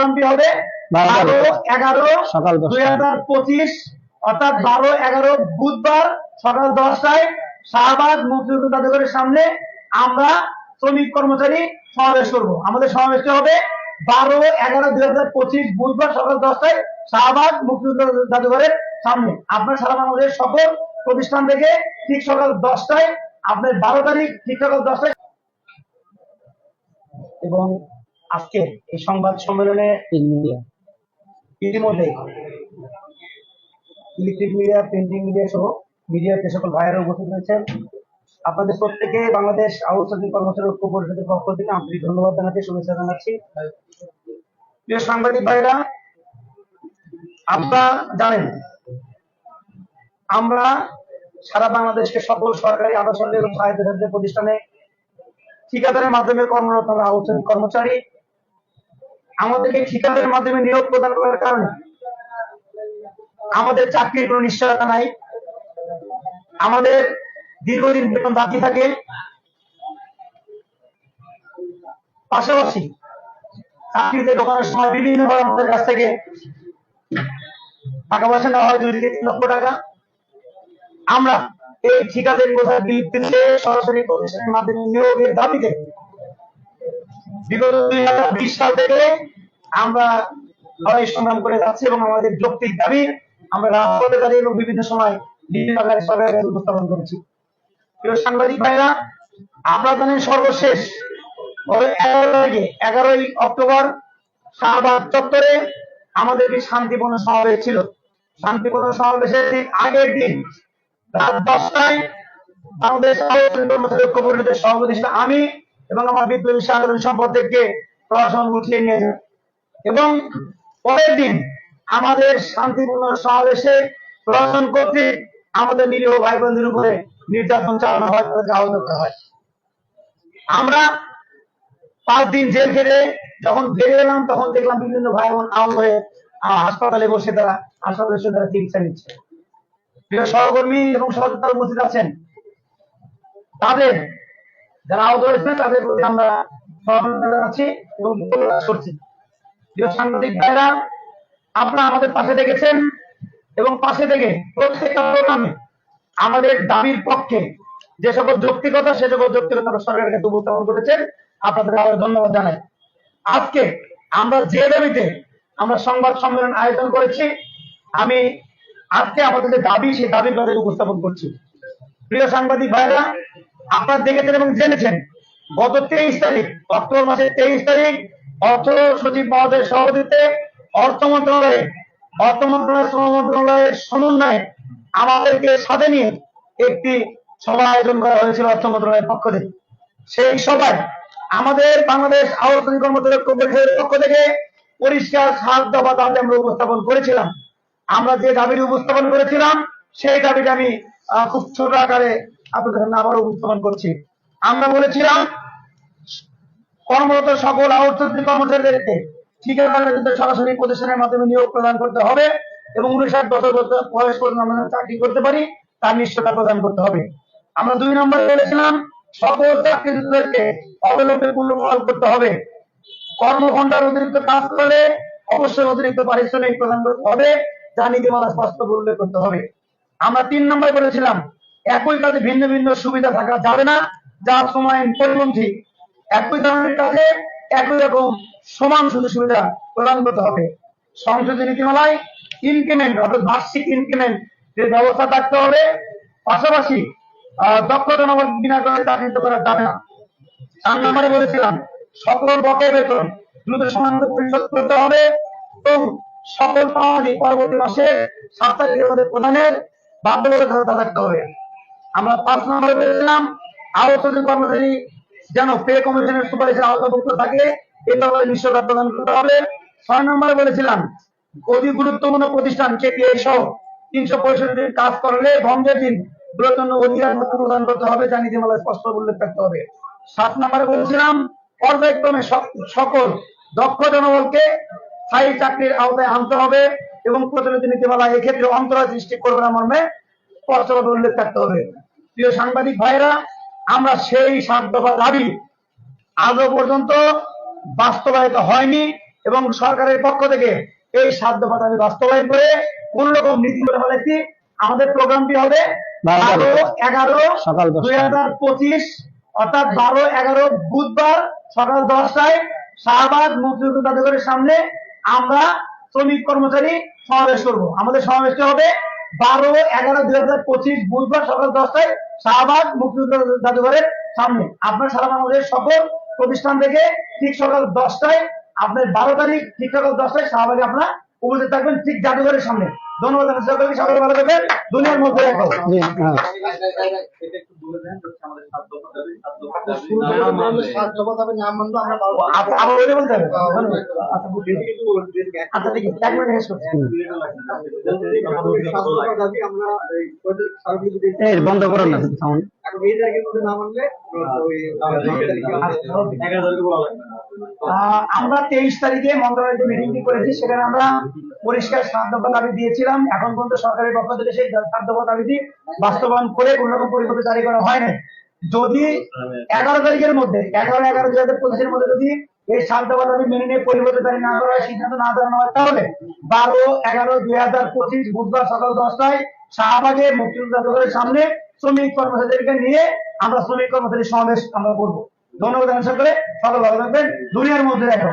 প্রোগ্রামটি হবে বারো এগারো সকাল দুই হাজার পঁচিশ অর্থাৎ বারো এগারো বুধবার সকাল দশটায় শাহবাগ মুক্তিযুদ্ধ জাদুঘরের সামনে আমরা শ্রমিক কর্মচারী সমাবেশ করব। আমাদের সমাবেশটি হবে বারো এগারো দুই হাজার পঁচিশ বুধবার সকাল দশটায় শাহবাগ মুক্তিযুদ্ধ জাদুঘরের সামনে। আপনার সারা বাংলাদেশের সকল প্রতিষ্ঠান থেকে ঠিক সকাল দশটায় আপনার বারো তারিখ ঠিক সকাল দশটায় এবং আজকে এই সংবাদ সম্মেলনে তিন মিডিয়া ইতিমধ্যে ইলেকট্রিক মিডিয়া প্রিন্টিং মিডিয়া সহ মিডিয়ার যে সকল ভাইয়েরা উপস্থিত রয়েছেন আপনাদের প্রত্যেকে বাংলাদেশ আউটসোর্সিং কর্মচারী ঐক্য পরিষদের পক্ষ থেকে আন্তরিক ধন্যবাদ জানাচ্ছি শুভেচ্ছা জানাচ্ছি। প্রিয় সাংবাদিক ভাইরা আপনারা জানেন আমরা সারা বাংলাদেশকে সকল সরকারি এবং স্বায়ত্তশাসিত প্রতিষ্ঠানে ঠিকাদারের মাধ্যমে কর্মরত আউটসোর্সিং কর্মচারী। আমাদেরকে ঠিকাদারের মাধ্যমে নিয়োগ প্রদান করার কারণে আমাদের চাকরির কোনো নিশ্চয়তা নাই। আমাদের দীর্ঘদিন বেতন বাকি থাকে। পাশাপাশি চাকরিতে ঢোকানোর সময় বিভিন্ন ভাবে আমাদের কাছ থেকে টাকা পয়সা নেওয়া হয়, দুই থেকে তিন লক্ষ টাকা। আমরা এই ঠিকাদারি বোঝার বিরুদ্ধে সরাসরি প্রতিষ্ঠানের মাধ্যমে নিয়োগের দাবিতে বিগত দুই হাজার বিশ সাল থেকে আমরা লড়াই সংগ্রাম করে যাচ্ছি এবং আমাদের যৌক্তিক দাবি, আমরা রাজপথে দাঁড়িয়ে এবং বিভিন্ন সময় বিভিন্ন আকারে সরকারের উপস্থাপন করেছি। প্রিয় সাংবাদিক ভাইরা জানেন সর্বশেষ এগারো তারিখে, এগারোই অক্টোবর শাহবাগ চত্বরে আমাদের একটি শান্তিপূর্ণ সমাবেশ ছিল। শান্তিপূর্ণ সমাবেশের আগের দিন রাত দশটায় বাংলাদেশ সভাপতি ছিল আমি এবং আমার বিপ্লবী সাধারণ সম্পাদককে প্রশাসন উঠিয়ে নিয়ে যায় এবং পরের দিন আমাদের শান্তিপূর্ণ সমাবেশে প্রশাসন কর্তৃক আমাদের নিরীহ ভাই বোনদের উপরে নির্যাতন চালানো হয়, তাদেরকে আহত করা হয়। আমরা পাঁচ দিন জেল খেটে যখন বেরিয়ে এলাম, তখন দেখলাম বিভিন্ন ভাই বোন আহত হয়ে হাসপাতালে বসে তারা হাসপাতালে বসে তারা চিকিৎসা নিচ্ছে। সহকর্মী এবং সহযোগিতা উপস্থিত আছেন। তাদের যারা আহত হয়েছে, তাদের প্রতি আমরা এবং করছি। সাংবাদিক ভাইরা আপনারা আমাদের পাশে দেখেছেন এবং পাশে প্রত্যেকটা আমাদের দাবির পক্ষে যে সকল যৌক্তিকতা, সে সকল যৌক্তিকতা উপস্থাপন করেছেন। আপনাদের আবার ধন্যবাদ জানাই। আজকে আমরা যে দাবিতে আমরা সংবাদ সম্মেলন আয়োজন করেছি, আমি আজকে আমাদের দাবি, সেই দাবির কথা উপস্থাপন করছি। প্রিয় সাংবাদিক ভাইরা আপনারা দেখেছেন এবং জেনেছেন, গত তেইশ তারিখ, অক্টোবর মাসের তেইশ তারিখ, অর্থ সচিব মহোদয়ের সভাপতিত্বে অর্থ মন্ত্রণালয়ে, অর্থ মন্ত্রণালয় শ্রম মন্ত্রণালয়ের সমন্বয়ে আমাদেরকে সাথে নিয়ে একটি সভা আয়োজন করা হয়েছিল অর্থ মন্ত্রণালয়ের পক্ষ থেকে। সেই সভায় আমাদের বাংলাদেশ আহ্বান কর্মচারী পরিষদের পক্ষ থেকে পরিষ্কার সাত দফা দাবি আমরা উপস্থাপন করেছিলাম। আমরা যে দাবিটি উপস্থাপন করেছিলাম, সেই দাবিটা আমি খুব ছোট আকারে আপনাদের সামনে আবারও উপস্থাপন করছি। আমরা বলেছিলাম, কর্মরত সকল আউটসোর্সিং কর্মচারীদেরকে ঠিকাদারের ক্ষেত্রে সরাসরি প্রতিষ্ঠানের মাধ্যমে নিয়োগ প্রদান করতে হবে এবং উনষাট বছর বয়স- পর্যন্ত আমরা চাকরি করতে পারি, তার নিশ্চয়তা প্রদান করতে হবে। আমরা দুই নম্বরে বলেছিলাম, সকল চাকরিজীবীদেরকে অবলম্বে পুনর্বহাল করতে হবে। কর্মঘণ্টার অতিরিক্ত কাজ করলে অবশ্যই অতিরিক্ত পারিশ্রমিক প্রদান করতে হবে, যা নীতিমালা স্পষ্ট উল্লেখ করতে হবে। আমরা তিন নম্বর বলেছিলাম একই কাজে ভিন্ন ভিন্ন সুবিধা থাকা যাবে না যার সময় পরিপন্থী একই ধরনের কাজে একই রকম সমান সুযোগ সুবিধা প্রদান করতে হবে। সংসদীয় নীতিমালায় ইনক্রিমেন্ট অর্থাৎ বার্ষিক ইনক্রিমেন্ট যে ব্যবস্থা থাকতে হবে পাশাপাশি আহ, দক্ষতা নগর বিনা করে চাকরিত করা যাবে না। চার নম্বরে বলেছিলাম সকল বকেয়া বেতন দ্রুত সমাধান পরিশোধ করতে হবে এবং সকল সামাজিক পরবর্তী মাসে সাত তারিখের মধ্যে প্রদানের বাধ্যবাধকতা থাকতে হবে। আমরা পাঁচ নম্বরে বলেছিলাম আলোচিত কর্মচারী যেন পে কমিশনের সুপারিশের আওতাভুক্ত থাকে, এ ব্যাপারে নিশ্চয়তা প্রদান করতে হবে। ছয় নম্বরে বলেছিলাম অতি গুরুত্বপূর্ণ প্রতিষ্ঠান কেপিআই সহ তিনশো পঁয়ষট্টি কাজ করলে বন্ধের দিন গুরুত্বপূর্ণ অধিকার প্রদান করতে হবে, যা নীতিমালায় স্পষ্ট উল্লেখ থাকতে হবে। সাত নম্বরে বলেছিলাম, পর্যায়ক্রমে সক- সকল দক্ষ জনবলকে স্থায়ী চাকরির আওতায় আনতে হবে এবং প্রচলিত নীতিমালা এক্ষেত্রে অন্তরায় সৃষ্টি করবে না মর্মে স্পষ্টভাবে উল্লেখ থাকতে হবে। প্রিয় সাংবাদিক ভাইরা আমরা সেই সাত দফা দাবি আজও পর্যন্ত বাস্তবায়িত হয়নি এবং সরকারের পক্ষ থেকে এই সাধ্য কথা আমি বাস্তবায়ন করে কোন রকম নীতি করে ফেলেছি। আমাদের প্রোগ্রামটি হবে বারো বারো এগারো সকাল দুই হাজার পঁচিশ অর্থাৎ বারো এগারো বুধবার সকাল দশটায় শাহবাগ মুক্তিযুদ্ধ জাদুঘরের সামনে আমরা শ্রমিক কর্মচারী সমাবেশ করব। আমাদের সমাবেশটি হবে বারো, এগারো, দুই হাজার পঁচিশ বুধবার সকাল দশটায় শাহবাগ মুক্তিযুদ্ধ জাদুঘরের সামনে। আপনার সারা বাংলাদেশের সকল প্রতিষ্ঠান থেকে ঠিক সকাল দশটায় আপনার বারো তারিখ, ঠিক সকাল দশটায় শাহবাগে আপনার উপস্থিত থাকবেন ঠিক জাদুঘরের সামনে। ধন্যবাদ সকলকে সকলে ভালো থাকবেন। দুনিয়ার মধ্যে রাখো। জি হ্যাঁ। আচ্ছা। আচ্ছা বন্ধ করুন না সাউন্ড আমরা তেইশ তারিখে মন্ত্রণালয়ে মিটিংটি করেছি সেখানে আমরা পরিষ্কার সাধ্যতা দাবি দিয়েছিলাম। এখন পর্যন্ত সরকারের পক্ষ থেকে সেই সাধ্যতা দাবিটি বাস্তবায়ন করে কোন রকম পরিপত্র জারি করা হয় না যদি এগারো তারিখের মধ্যে, এগারো এগারো দুই হাজার পঁচিশের মধ্যে যদি এই সাধ্যতা দাবি মেনে নিয়ে পরিবর্তন জারি না করা হয় সিদ্ধান্ত না জানানো হয়, তাহলে বারো, এগারো দুই হাজার পঁচিশ বুধবার সকাল দশটায় শাহবাগে মুক্তিযুদ্ধ জাদুঘরের সামনে শ্রমিক কর্মচারীদেরকে নিয়ে আমরা শ্রমিক কর্মচারী সমাবেশ আমরা করব। ধন্যবাদ, সকলে। সকল ভালো থাকবেন। দুনিয়ার মধ্যে দেখো।